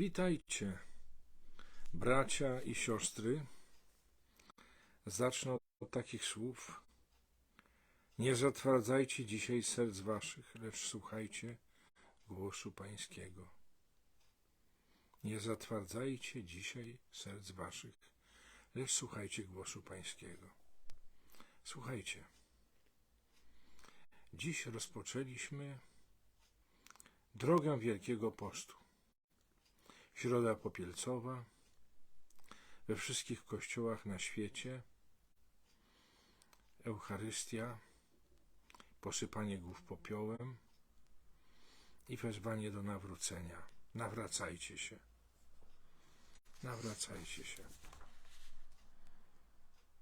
Witajcie, bracia i siostry. Zacznę od takich słów. Nie zatwardzajcie dzisiaj serc waszych, lecz słuchajcie głosu Pańskiego. Nie zatwardzajcie dzisiaj serc waszych, lecz słuchajcie głosu Pańskiego. Słuchajcie. Dziś rozpoczęliśmy drogę Wielkiego Postu. Środa Popielcowa, we wszystkich kościołach na świecie, Eucharystia, posypanie głów popiołem i wezwanie do nawrócenia. Nawracajcie się. Nawracajcie się.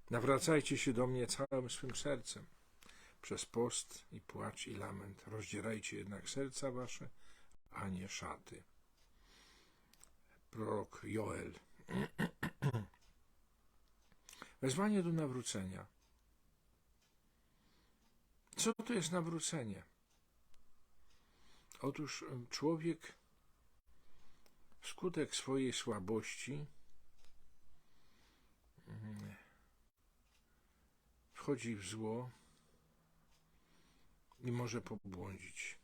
Nawracajcie się do mnie całym swym sercem. Przez post i płacz i lament. Rozdzierajcie jednak serca wasze, a nie szaty prorok Joel. Wezwanie do nawrócenia. Co to jest nawrócenie? Otóż człowiek wskutek swojej słabości wchodzi w zło i może pobłądzić.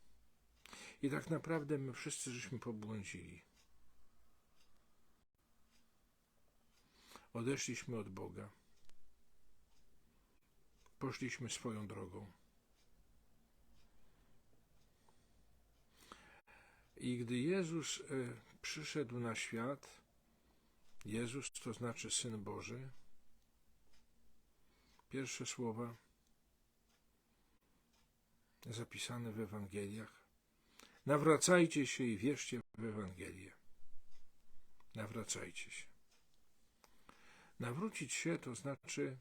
I tak naprawdę my wszyscy żeśmy pobłądzili. Odeszliśmy od Boga. Poszliśmy swoją drogą. I gdy Jezus e, przyszedł na świat, Jezus to znaczy Syn Boży, pierwsze słowa zapisane w Ewangeliach. Nawracajcie się i wierzcie w Ewangelię. Nawracajcie się. Nawrócić się to znaczy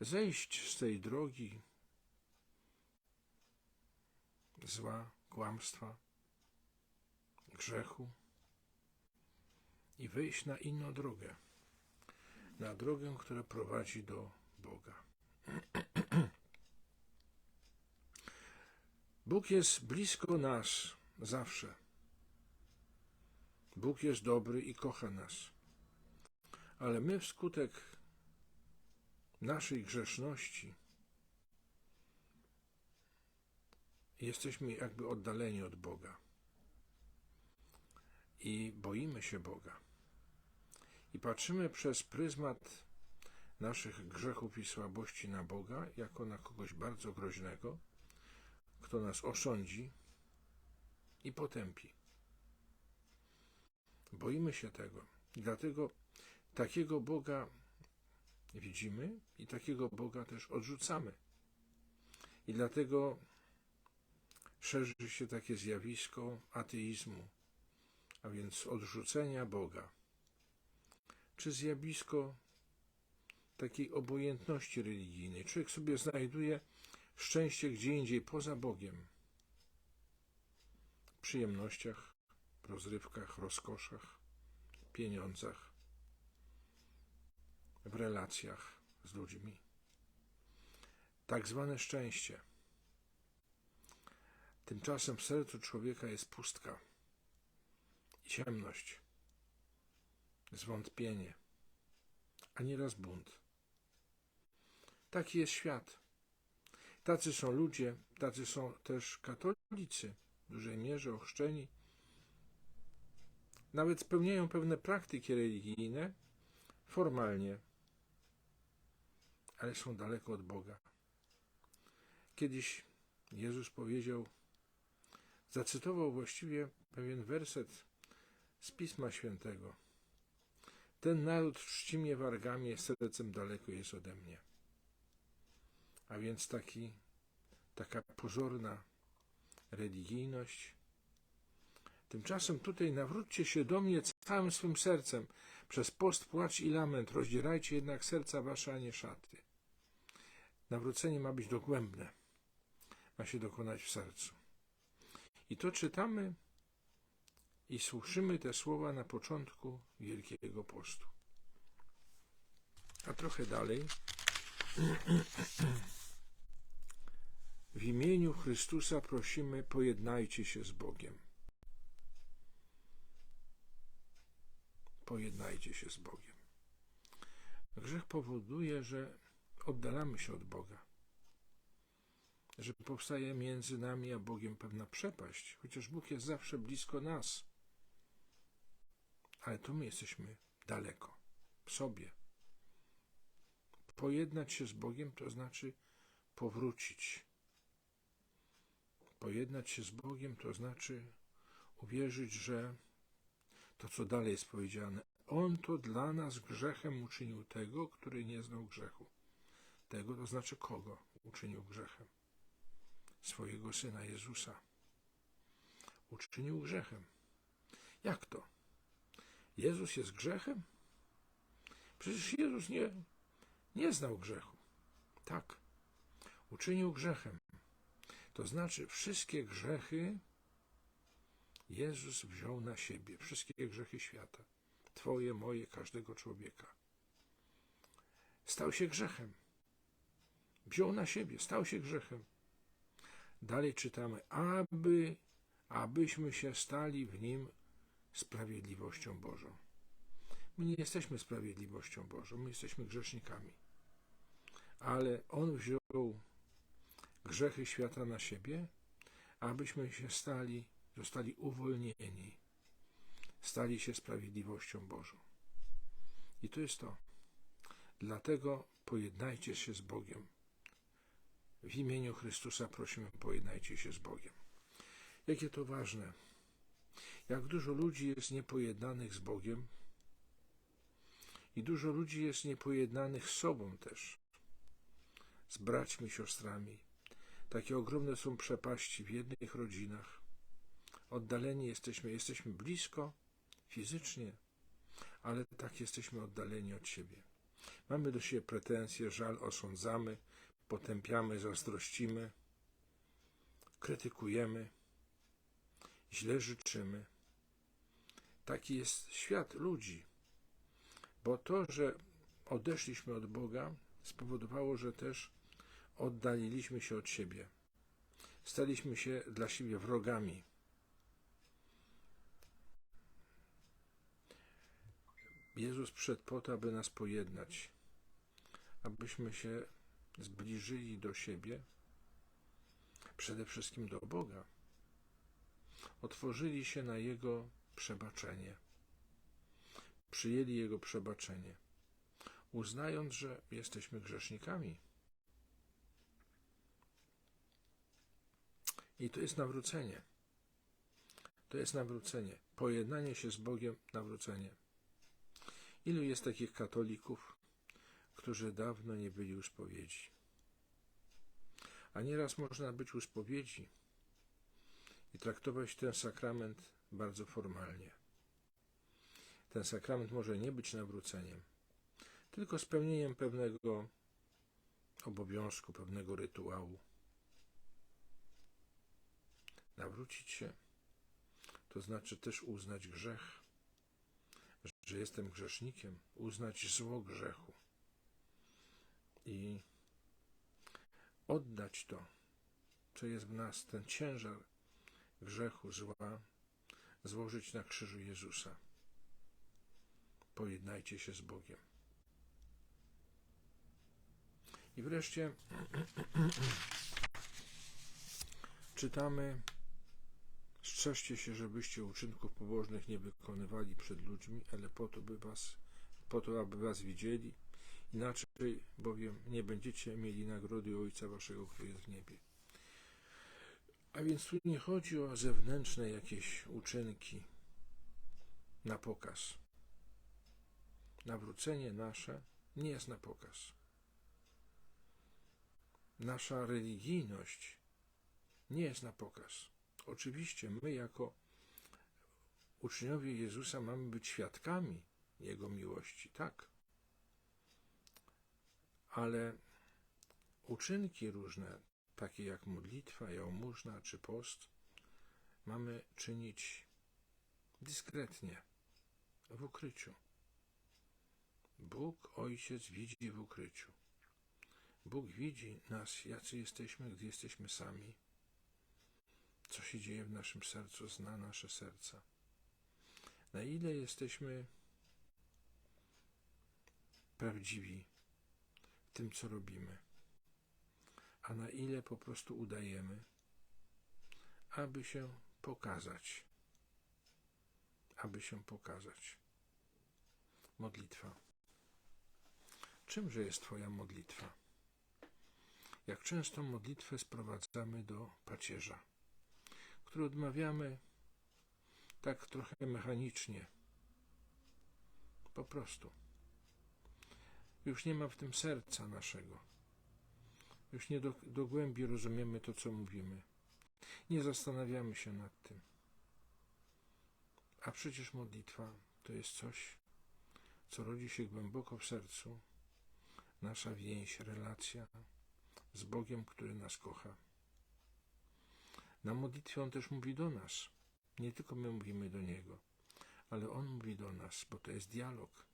zejść z tej drogi zła, kłamstwa, grzechu i wyjść na inną drogę, na drogę, która prowadzi do Boga. Bóg jest blisko nas zawsze. Bóg jest dobry i kocha nas. Ale my wskutek naszej grzeszności jesteśmy jakby oddaleni od Boga. I boimy się Boga. I patrzymy przez pryzmat naszych grzechów i słabości na Boga, jako na kogoś bardzo groźnego, kto nas osądzi i potępi. Boimy się tego. Dlatego Takiego Boga widzimy i takiego Boga też odrzucamy. I dlatego szerzy się takie zjawisko ateizmu, a więc odrzucenia Boga, czy zjawisko takiej obojętności religijnej. Człowiek sobie znajduje szczęście gdzie indziej poza Bogiem, w przyjemnościach, rozrywkach, rozkoszach, pieniądzach w relacjach z ludźmi. Tak zwane szczęście. Tymczasem w sercu człowieka jest pustka i ciemność, zwątpienie, a nieraz bunt. Taki jest świat. Tacy są ludzie, tacy są też katolicy, w dużej mierze ochrzczeni. Nawet spełniają pewne praktyki religijne formalnie, ale są daleko od Boga. Kiedyś Jezus powiedział, zacytował właściwie pewien werset z Pisma Świętego. Ten naród czci mnie wargami, sercem daleko jest ode mnie. A więc taki, taka pozorna religijność. Tymczasem tutaj nawróćcie się do mnie całym swym sercem. Przez post, płacz i lament rozdzierajcie jednak serca wasze, a nie szaty. Nawrócenie ma być dogłębne, ma się dokonać w sercu. I to czytamy i słyszymy te słowa na początku Wielkiego Postu. A trochę dalej. W imieniu Chrystusa prosimy, pojednajcie się z Bogiem. pojednajcie się z Bogiem. Grzech powoduje, że oddalamy się od Boga, że powstaje między nami a Bogiem pewna przepaść, chociaż Bóg jest zawsze blisko nas, ale to my jesteśmy daleko, w sobie. Pojednać się z Bogiem to znaczy powrócić. Pojednać się z Bogiem to znaczy uwierzyć, że to, co dalej jest powiedziane, On to dla nas grzechem uczynił tego, który nie znał grzechu. Tego to znaczy kogo uczynił grzechem? Swojego syna Jezusa. Uczynił grzechem. Jak to? Jezus jest grzechem? Przecież Jezus nie, nie znał grzechu. Tak. Uczynił grzechem. To znaczy wszystkie grzechy Jezus wziął na siebie. Wszystkie grzechy świata. Twoje, moje, każdego człowieka. Stał się grzechem. Wziął na siebie, stał się grzechem. Dalej czytamy, aby, abyśmy się stali w nim sprawiedliwością Bożą. My nie jesteśmy sprawiedliwością Bożą, my jesteśmy grzesznikami. Ale On wziął grzechy świata na siebie, abyśmy się stali, zostali uwolnieni, stali się sprawiedliwością Bożą. I to jest to. Dlatego pojednajcie się z Bogiem. W imieniu Chrystusa prosimy, pojednajcie się z Bogiem. Jakie to ważne. Jak dużo ludzi jest niepojednanych z Bogiem i dużo ludzi jest niepojednanych z sobą też, z braćmi, siostrami. Takie ogromne są przepaści w jednych rodzinach. Oddaleni jesteśmy, jesteśmy blisko fizycznie, ale tak jesteśmy oddaleni od siebie. Mamy do siebie pretensje, żal, osądzamy, potępiamy, zazdrościmy, krytykujemy, źle życzymy. Taki jest świat ludzi. Bo to, że odeszliśmy od Boga, spowodowało, że też oddaliliśmy się od siebie. Staliśmy się dla siebie wrogami. Jezus przyszedł po to, aby nas pojednać, abyśmy się zbliżyli do siebie, przede wszystkim do Boga. Otworzyli się na Jego przebaczenie. Przyjęli Jego przebaczenie, uznając, że jesteśmy grzesznikami. I to jest nawrócenie. To jest nawrócenie. Pojednanie się z Bogiem, nawrócenie. Ilu jest takich katolików, którzy dawno nie byli u spowiedzi? A nieraz można być u spowiedzi i traktować ten sakrament bardzo formalnie. Ten sakrament może nie być nawróceniem, tylko spełnieniem pewnego obowiązku, pewnego rytuału. Nawrócić się to znaczy też uznać grzech, że jestem grzesznikiem, uznać zło grzechu i oddać to, co jest w nas, ten ciężar grzechu, zła, złożyć na krzyżu Jezusa. Pojednajcie się z Bogiem. I wreszcie czytamy Strzeżcie się, żebyście uczynków pobożnych nie wykonywali przed ludźmi, ale po to, by was, po to, aby was widzieli. Inaczej bowiem nie będziecie mieli nagrody Ojca Waszego, który jest w niebie. A więc tu nie chodzi o zewnętrzne jakieś uczynki na pokaz. Nawrócenie nasze nie jest na pokaz. Nasza religijność nie jest na pokaz. Oczywiście my, jako uczniowie Jezusa, mamy być świadkami Jego miłości, tak. Ale uczynki różne, takie jak modlitwa, jałmużna czy post, mamy czynić dyskretnie, w ukryciu. Bóg Ojciec widzi w ukryciu. Bóg widzi nas, jacy jesteśmy, gdy jesteśmy sami. Co się dzieje w naszym sercu, zna nasze serca. Na ile jesteśmy prawdziwi tym, co robimy, a na ile po prostu udajemy, aby się pokazać, aby się pokazać. Modlitwa. Czymże jest Twoja modlitwa? Jak często modlitwę sprowadzamy do pacierza, który odmawiamy tak trochę mechanicznie. Po prostu. Już nie ma w tym serca naszego. Już nie do, do głębi rozumiemy to, co mówimy. Nie zastanawiamy się nad tym. A przecież modlitwa to jest coś, co rodzi się głęboko w sercu, nasza więź, relacja z Bogiem, który nas kocha. Na modlitwie On też mówi do nas. Nie tylko my mówimy do Niego, ale On mówi do nas, bo to jest dialog.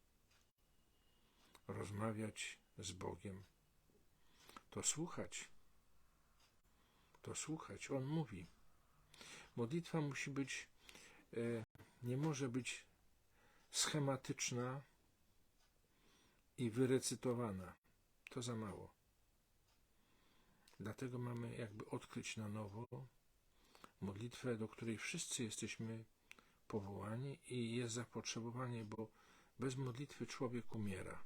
Rozmawiać z Bogiem to słuchać. To słuchać. On mówi. Modlitwa musi być, e, nie może być schematyczna i wyrecytowana. To za mało. Dlatego mamy jakby odkryć na nowo modlitwę, do której wszyscy jesteśmy powołani i jest zapotrzebowanie, bo bez modlitwy człowiek umiera.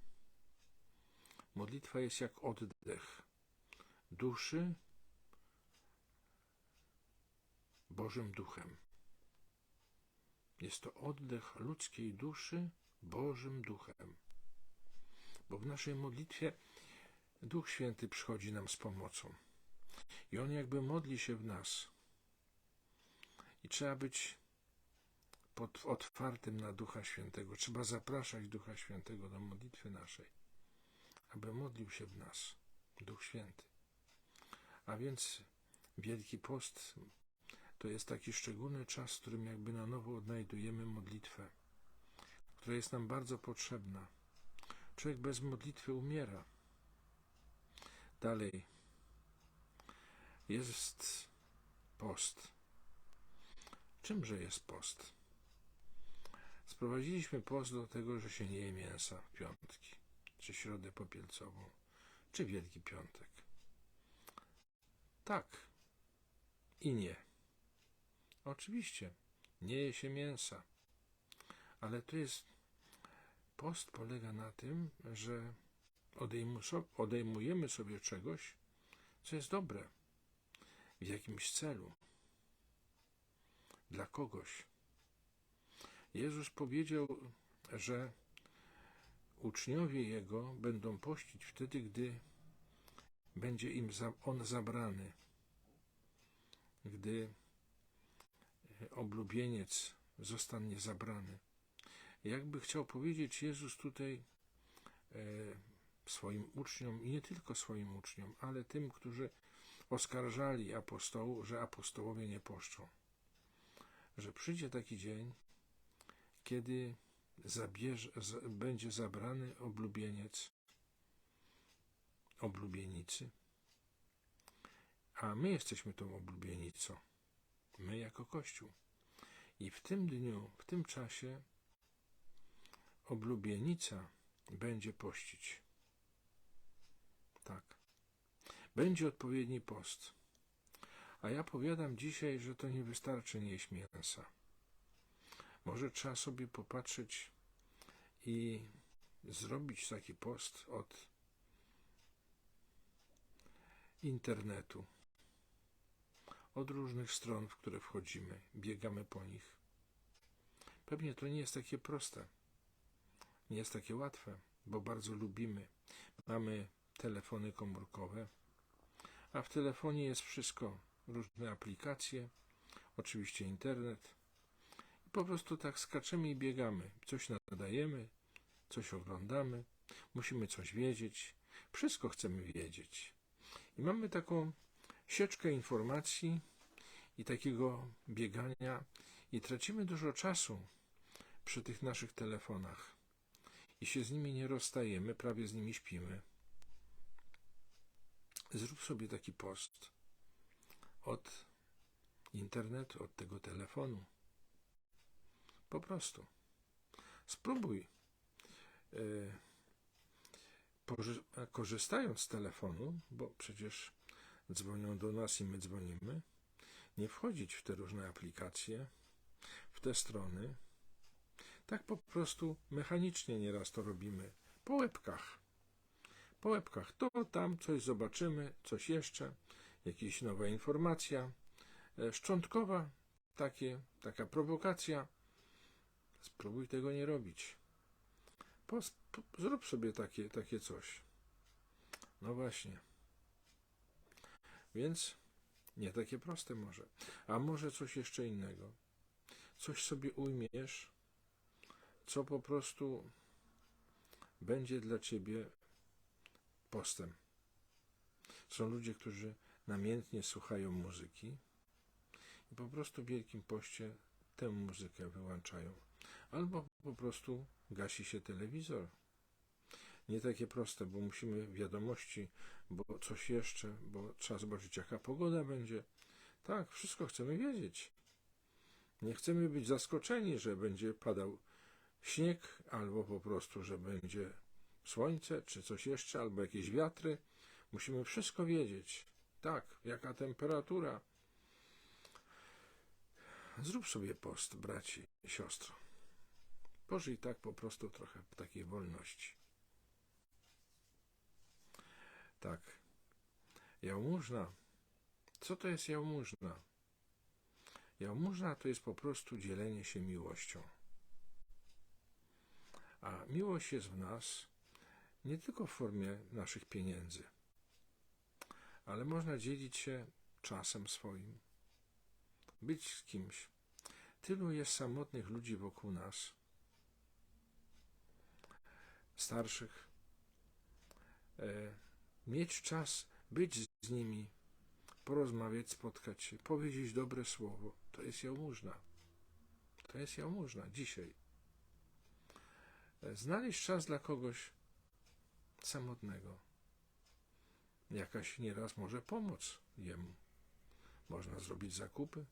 Modlitwa jest jak oddech duszy Bożym Duchem. Jest to oddech ludzkiej duszy Bożym Duchem. Bo w naszej modlitwie Duch Święty przychodzi nam z pomocą. I On jakby modli się w nas. I trzeba być pod, otwartym na Ducha Świętego. Trzeba zapraszać Ducha Świętego do modlitwy naszej, aby modlił się w nas Duch Święty. A więc Wielki Post to jest taki szczególny czas, w którym jakby na nowo odnajdujemy modlitwę, która jest nam bardzo potrzebna. Człowiek bez modlitwy umiera. Dalej jest post. Czymże jest post? Sprowadziliśmy post do tego, że się nie je mięsa w piątki, czy środę popielcową, czy Wielki Piątek. Tak i nie. Oczywiście, nie je się mięsa, ale to jest. Post polega na tym, że odejmujemy sobie czegoś, co jest dobre, w jakimś celu, dla kogoś. Jezus powiedział, że uczniowie Jego będą pościć wtedy, gdy będzie im on zabrany, gdy oblubieniec zostanie zabrany. Jakby chciał powiedzieć Jezus tutaj e, swoim uczniom i nie tylko swoim uczniom, ale tym, którzy oskarżali apostołów, że apostołowie nie poszczą. Że przyjdzie taki dzień, kiedy zabierze, z, będzie zabrany oblubieniec oblubienicy, a my jesteśmy tą oblubienicą. My jako Kościół. I w tym dniu, w tym czasie oblubienica będzie pościć. Tak. Będzie odpowiedni post. A ja powiadam dzisiaj, że to nie wystarczy nie jeść mięsa. Może trzeba sobie popatrzeć i zrobić taki post od internetu, od różnych stron, w które wchodzimy, biegamy po nich. Pewnie to nie jest takie proste, nie jest takie łatwe, bo bardzo lubimy. Mamy telefony komórkowe, a w telefonie jest wszystko, różne aplikacje, oczywiście internet. Po prostu tak skaczemy i biegamy. Coś nadajemy, coś oglądamy, musimy coś wiedzieć, wszystko chcemy wiedzieć. I mamy taką sieczkę informacji i takiego biegania i tracimy dużo czasu przy tych naszych telefonach i się z nimi nie rozstajemy, prawie z nimi śpimy. Zrób sobie taki post od internetu, od tego telefonu. Po prostu. Spróbuj. Poży- korzystając z telefonu, bo przecież dzwonią do nas i my dzwonimy, nie wchodzić w te różne aplikacje, w te strony. Tak po prostu mechanicznie nieraz to robimy. Po łebkach. Po łebkach. To tam coś zobaczymy, coś jeszcze, jakaś nowa informacja, e, szczątkowa, takie, taka prowokacja. Spróbuj tego nie robić. Pos, po, zrób sobie takie, takie coś. No właśnie. Więc nie takie proste może. A może coś jeszcze innego. Coś sobie ujmiesz, co po prostu będzie dla ciebie postem. Są ludzie, którzy namiętnie słuchają muzyki i po prostu w Wielkim Poście tę muzykę wyłączają. Albo po prostu gasi się telewizor. Nie takie proste, bo musimy wiadomości, bo coś jeszcze, bo trzeba zobaczyć, jaka pogoda będzie. Tak, wszystko chcemy wiedzieć. Nie chcemy być zaskoczeni, że będzie padał śnieg, albo po prostu, że będzie słońce, czy coś jeszcze, albo jakieś wiatry. Musimy wszystko wiedzieć. Tak, jaka temperatura. Zrób sobie post, braci i siostro. Pożyj tak po prostu trochę takiej wolności. Tak. Jałmużna. Co to jest jałmużna? Jałmużna to jest po prostu dzielenie się miłością. A miłość jest w nas nie tylko w formie naszych pieniędzy, ale można dzielić się czasem swoim, być z kimś. Tylu jest samotnych ludzi wokół nas, starszych. E, mieć czas, być z nimi, porozmawiać, spotkać się, powiedzieć dobre słowo, to jest jałmużna. To jest jałmużna dzisiaj. E, Znaleźć czas dla kogoś samotnego. Jakaś nieraz może pomóc jemu. Można zrobić zakupy,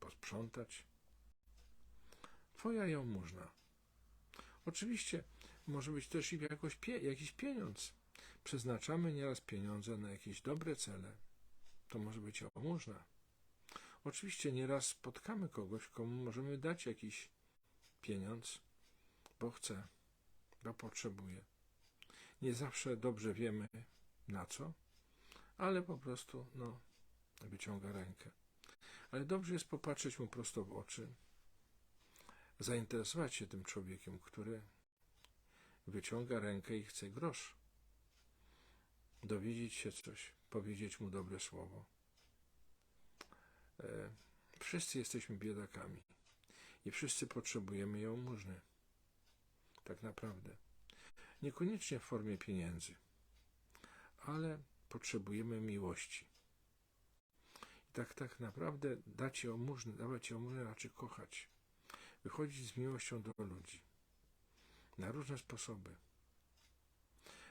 posprzątać. Twoja jałmużna. Oczywiście może być też i jakoś pie, jakiś pieniądz. Przeznaczamy nieraz pieniądze na jakieś dobre cele. To może być jałmużna. Oczywiście nieraz spotkamy kogoś, komu możemy dać jakiś pieniądz, bo chce, bo potrzebuje. Nie zawsze dobrze wiemy na co, ale po prostu, no, wyciąga rękę. Ale dobrze jest popatrzeć mu prosto w oczy, zainteresować się tym człowiekiem, który wyciąga rękę i chce grosz. Dowiedzieć się coś, powiedzieć mu dobre słowo. E, wszyscy jesteśmy biedakami i wszyscy potrzebujemy jałmużny. Tak naprawdę. Niekoniecznie w formie pieniędzy, ale potrzebujemy miłości. I tak, tak naprawdę dać jałmużnę, dawać jałmużnę, raczej kochać. Wychodzić z miłością do ludzi. Na różne sposoby.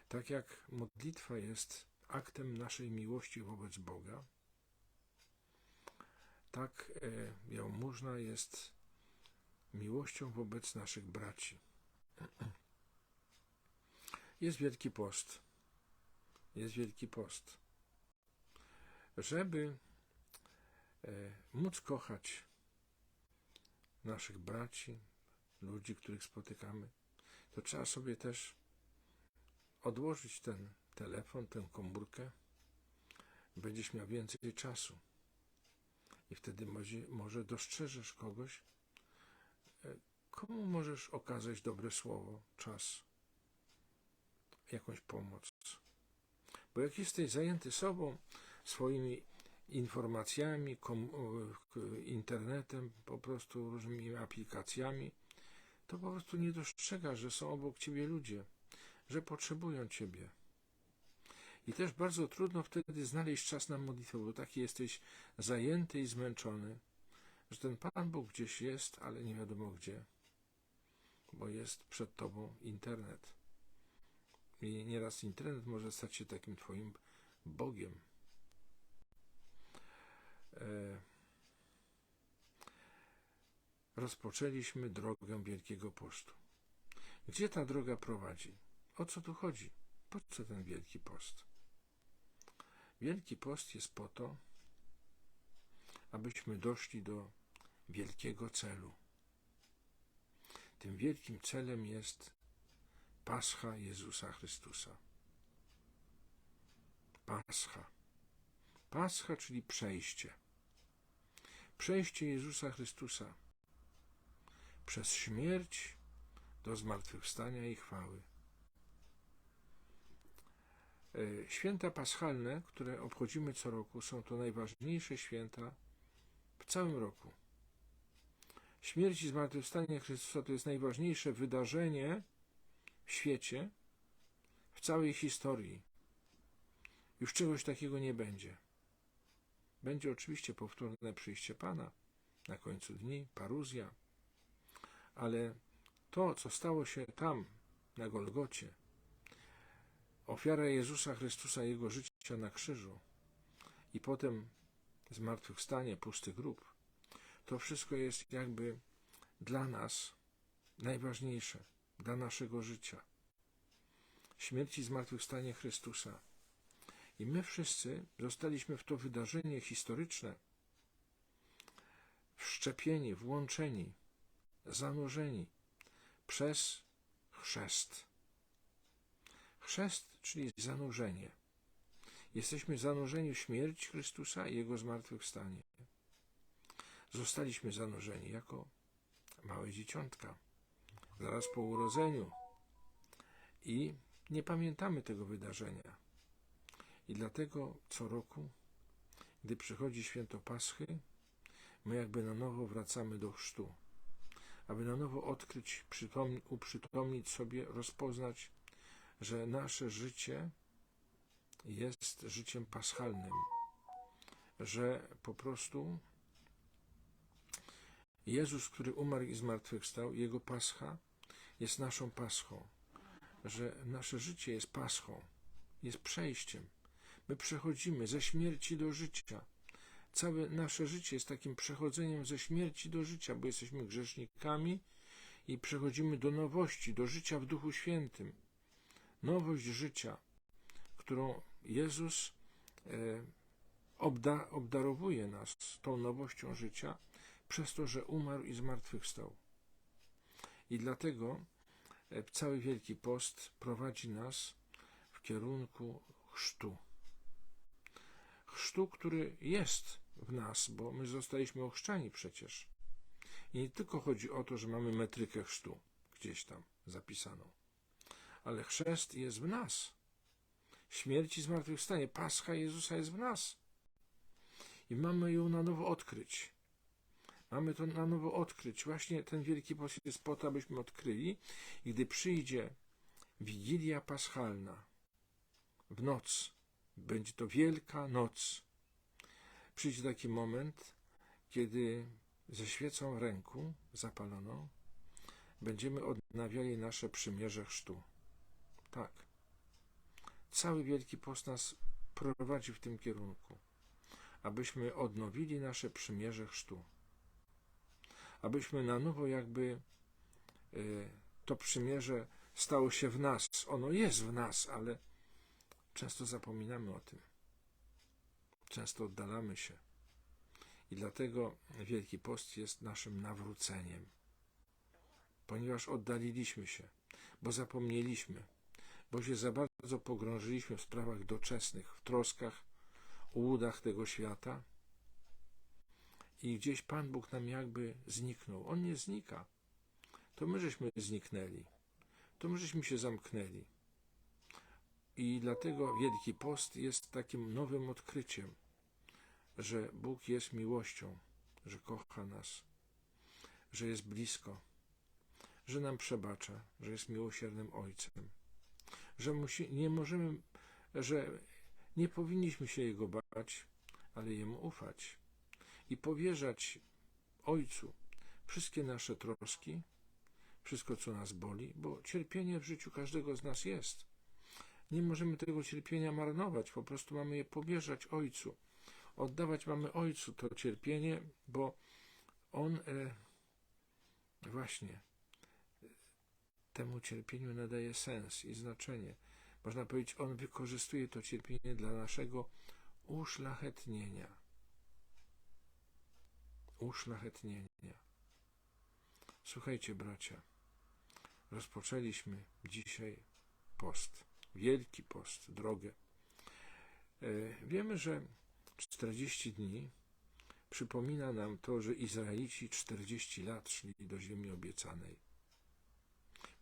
Tak jak modlitwa jest aktem naszej miłości wobec Boga, tak e, jałmużna jest miłością wobec naszych braci. Jest Wielki Post. Jest Wielki Post. Żeby e, móc kochać naszych braci, ludzi, których spotykamy, to trzeba sobie też odłożyć ten telefon, tę komórkę. Będziesz miał więcej czasu. I wtedy może, może dostrzeżesz kogoś, e, komu możesz okazać dobre słowo, czas, jakąś pomoc. Bo jak jesteś zajęty sobą, swoimi informacjami, kom, internetem, po prostu różnymi aplikacjami, to po prostu nie dostrzegasz, że są obok ciebie ludzie, że potrzebują ciebie. I też bardzo trudno wtedy znaleźć czas na modlitwę, bo taki jesteś zajęty i zmęczony, że ten Pan Bóg gdzieś jest, ale nie wiadomo gdzie, bo jest przed tobą internet. I nieraz internet może stać się takim twoim Bogiem. E, rozpoczęliśmy drogę Wielkiego Postu. Gdzie ta droga prowadzi? o co tu chodzi? Po co ten Wielki Post? Wielki Post jest po to, abyśmy doszli do wielkiego celu. Tym wielkim celem jest Pascha Jezusa Chrystusa. Pascha. Pascha, czyli przejście. Przejście Jezusa Chrystusa przez śmierć do zmartwychwstania i chwały. E, święta paschalne, które obchodzimy co roku, są to najważniejsze święta w całym roku. Śmierć i zmartwychwstanie Chrystusa to jest najważniejsze wydarzenie w świecie, w całej historii. Już czegoś takiego nie będzie. Będzie oczywiście powtórne przyjście Pana na końcu dni, paruzja, ale to, co stało się tam, na Golgocie, ofiara Jezusa Chrystusa, Jego życia na krzyżu i potem zmartwychwstanie, pusty grób, to wszystko jest jakby dla nas najważniejsze, dla naszego życia. Śmierć i zmartwychwstanie Chrystusa. I my wszyscy zostaliśmy w to wydarzenie historyczne wszczepieni, włączeni, zanurzeni przez chrzest. Chrzest, czyli zanurzenie. Jesteśmy zanurzeni w śmierć Chrystusa i Jego zmartwychwstanie. Zostaliśmy zanurzeni jako małe dzieciątka, zaraz po urodzeniu. I nie pamiętamy tego wydarzenia. I dlatego co roku, gdy przychodzi święto Paschy, my jakby na nowo wracamy do chrztu, aby na nowo odkryć, uprzytomnić sobie, rozpoznać, że nasze życie jest życiem paschalnym, że po prostu Jezus, który umarł i zmartwychwstał, Jego pascha jest naszą paschą, że nasze życie jest paschą, jest przejściem. My przechodzimy ze śmierci do życia. Całe nasze życie jest takim przechodzeniem ze śmierci do życia, bo jesteśmy grzesznikami i przechodzimy do nowości, do życia w Duchu Świętym. Nowość życia, którą Jezus e, obda, obdarowuje nas tą nowością życia przez to, że umarł i zmartwychwstał. I dlatego e, cały Wielki Post prowadzi nas w kierunku chrztu. Chrztu, który jest w nas, bo my zostaliśmy ochrzczani przecież. I nie tylko chodzi o to, że mamy metrykę chrztu gdzieś tam zapisaną, ale chrzest jest w nas. Śmierć i zmartwychwstanie, Pascha Jezusa jest w nas. I mamy ją na nowo odkryć. Mamy to na nowo odkryć. Właśnie ten Wielki Post jest po to, abyśmy odkryli. I gdy przyjdzie Wigilia Paschalna w noc, będzie to Wielka Noc, przyjdzie taki moment, kiedy ze świecą ręku zapaloną będziemy odnawiali nasze przymierze chrztu. Tak. Cały Wielki Post nas prowadzi w tym kierunku, abyśmy odnowili nasze przymierze chrztu abyśmy na nowo jakby e, to przymierze stało się w nas. Ono jest w nas, ale często zapominamy o tym. Często oddalamy się. I dlatego Wielki Post jest naszym nawróceniem. Ponieważ oddaliliśmy się, bo zapomnieliśmy, bo się za bardzo pogrążyliśmy w sprawach doczesnych, w troskach, łudach tego świata, i gdzieś Pan Bóg nam jakby zniknął. On nie znika. To my żeśmy zniknęli. To my żeśmy się zamknęli. I dlatego Wielki Post jest takim nowym odkryciem, że Bóg jest miłością, że kocha nas, że jest blisko, że nam przebacza, że jest miłosiernym Ojcem, że musi, nie możemy, że nie powinniśmy się Jego bać, ale Jemu ufać i powierzać Ojcu wszystkie nasze troski, wszystko, co nas boli, bo cierpienie w życiu każdego z nas jest. Nie możemy tego cierpienia marnować, po prostu mamy je powierzać Ojcu. Oddawać mamy Ojcu to cierpienie, bo On e, właśnie temu cierpieniu nadaje sens i znaczenie. Można powiedzieć, On wykorzystuje to cierpienie dla naszego uszlachetnienia. Uszlachetnienia. Słuchajcie, bracia, rozpoczęliśmy dzisiaj post, wielki post, drogę. E, Wiemy, że 40 dni przypomina nam to, że Izraelici 40 lat szli do ziemi obiecanej.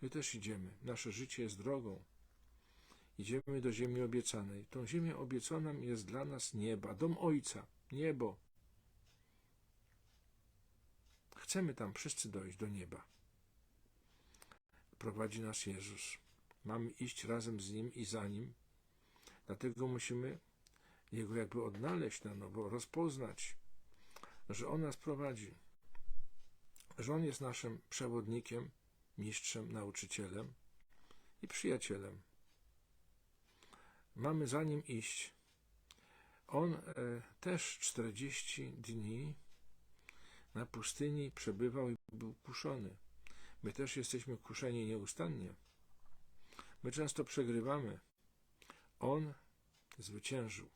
My też idziemy. Nasze życie jest drogą. Idziemy do ziemi obiecanej. Tą ziemią obiecaną jest dla nas nieba, dom Ojca, niebo. Chcemy tam wszyscy dojść do nieba. Prowadzi nas Jezus. Mamy iść razem z Nim i za Nim. Dlatego musimy Jego jakby odnaleźć na nowo, rozpoznać, że On nas prowadzi, że On jest naszym przewodnikiem, mistrzem, nauczycielem i przyjacielem. Mamy za Nim iść. On e, też 40 dni na pustyni przebywał i był kuszony. My też jesteśmy kuszeni nieustannie. My często przegrywamy. On zwyciężył.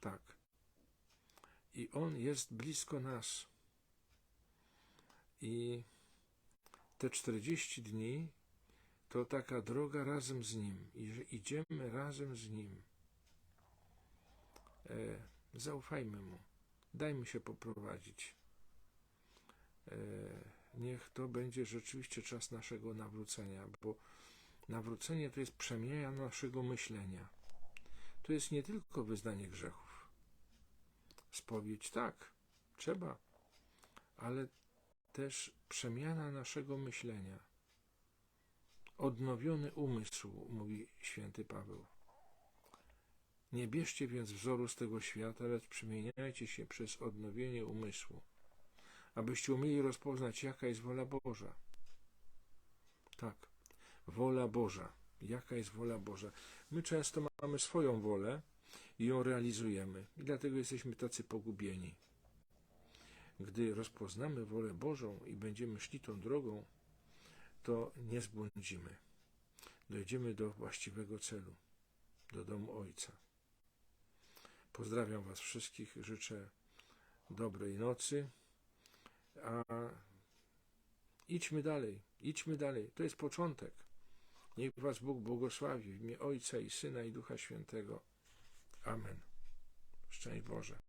Tak. I On jest blisko nas. I te 40 dni to taka droga razem z Nim. I że idziemy razem z Nim. E, zaufajmy Mu. Dajmy się poprowadzić. E, niech to będzie rzeczywiście czas naszego nawrócenia, bo nawrócenie to jest przemiana naszego myślenia. To jest nie tylko wyznanie grzechów. Spowiedź tak, trzeba, ale też przemiana naszego myślenia. Odnowiony umysł, mówi święty Paweł. Nie bierzcie więc wzoru z tego świata, lecz przemieniajcie się przez odnowienie umysłu, abyście umieli rozpoznać, jaka jest wola Boża. Tak, wola Boża. Jaka jest wola Boża? My często mamy swoją wolę i ją realizujemy, i dlatego jesteśmy tacy pogubieni. Gdy rozpoznamy wolę Bożą i będziemy szli tą drogą, to nie zbłądzimy. Dojdziemy do właściwego celu, do domu Ojca. Pozdrawiam Was wszystkich, życzę dobrej nocy, a idźmy dalej, idźmy dalej. To jest początek. Niech Was Bóg błogosławi w imię Ojca i Syna i Ducha Świętego. Amen. Szczęść Boże.